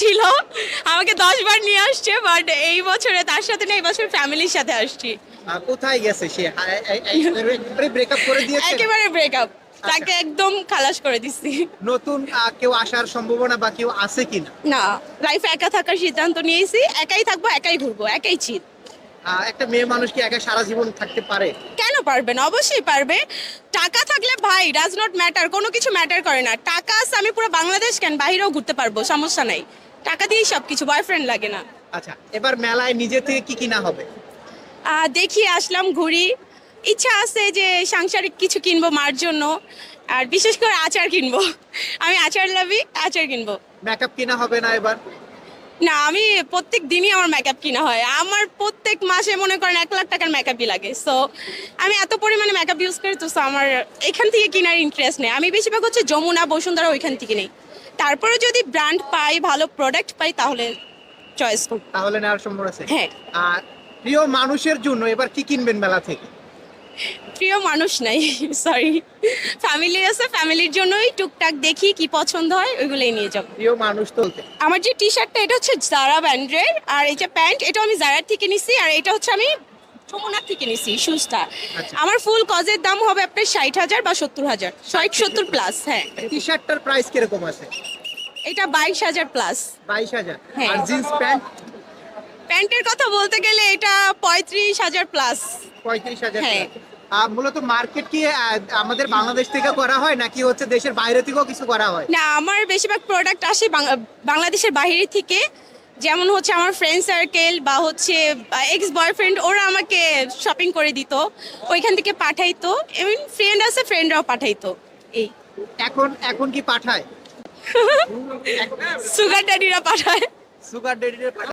ছিল। আমাকে দশ বার নিয়ে আসছে বাট এই বছরে তার সাথে না এই বছর ফ্যামিলির সাথে আসছি। কোথায় গেছে সে? ব্রেকআপ করে দিয়েছে? একেবারে ব্রেকআপ তাকে একদম খালাস করে দিচ্ছি নতুন কেউ আসার সম্ভাবনা বা কেউ আছে কিনা? না লাইফে একা থাকার সিদ্ধান্ত নিয়েছি। একাই থাকব একাই ঘুরবো একাই চিত একটা মেয়ে মানুষ কি একা সারা জীবন থাকতে পারে? কেন পারবে না? অবশ্যই পারবে। টাকা থাকলে ভাই ডাজ নট ম্যাটার কোনো কিছু ম্যাটার করে না। টাকা আছে আমি পুরো বাংলাদেশ কেন? বাইরেও ঘুরতে পারব সমস্যা নাই। টাকা দিয়েই সব কিছু বয়ফ্রেন্ড লাগে না। আচ্ছা এবার মেলায় নিজে থেকে কি কিনা হবে? আহ, দেখি আসলাম ঘুরি। ইচ্ছা আছে যে সাংসারিক কিছু কিনবো মার জন্য আর বিশেষ করে আচার কিনবো। আমি আচার লাভি আচার কিনবো। মেকআপ কিনা হবে না এবার? না আমি প্রত্যেক দিনই আমার মেকআপ কিনা হয়। আমার প্রত্যেক মাসে মনে করেন এক লাখ টাকার মেকআপই লাগে। সো আমি এত পরিমাণে মেকআপ ইউজ করি তো so আমার এখান থেকে কেনার ইন্টারেস্ট নেই। আমি বেশিরভাগ হচ্ছে যমুনা বসুন্ধরা ওইখান থেকে নেই। তারপরে যদি ব্র্যান্ড পাই ভালো প্রোডাক্ট পাই তাহলে চয়েস করব। তাহলে নেওয়ার সম্ভব আছে? হ্যাঁ। আর প্রিয় মানুষের জন্য এবার কি কিনবেন মেলা থেকে? প্রিয় মানুষ নাই সরি ফ্যামিলি আছে ফ্যামিলির জন্যই টুকটাক দেখি কি পছন্দ হয় ওইগুলোই নিয়ে যাব। প্রিয় মানুষ তুলতে আমার যে টি শার্টটা এটা হচ্ছে জারা ব্র্যান্ডের আর এই যে প্যান্ট এটা আমি জারার থেকে নিছি আর এটা হচ্ছে আমি থেকে নিছি শুজটা আচ্ছা। আমার ফুল কজের দাম হবে আপনার ষাট হাজার বা সত্তর হাজার। ষাট সত্তর প্লাস হ্যাঁ। টি শার্টটার প্রাইস কীরকম আছে? এটা বাইশ হাজার প্লাস বাইশ হাজার। হ্যাঁ। আর জিন্স প্যান্ট প্যান্টের কথা বলতে গেলে এটা পঁয়ত্রিশ হাজার প্লাস পঁয়ত্রিশ হাজার হ্যাঁ। মূলত মার্কেট কি আমাদের বাংলাদেশ থেকে করা হয় নাকি হচ্ছে দেশের বাইরে থেকেও কিছু করা হয়? না আমার বেশিরভাগ প্রোডাক্ট আসে বাংলাদেশের বাইরে থেকে। যেমন হচ্ছে আমার ফ্রেন্ড সার্কেল বা হচ্ছে এক্স বয়ফ্রেন্ড ওরা আমাকে শপিং করে দিত ওইখান থেকে পাঠাইতো এমন ফ্রেন্ড আছে ফ্রেন্ডরাও পাঠাইতো। এই। এখন এখন কি পাঠায়? সুগার ড্যাডিরা পাঠায়। সুগার ডেডির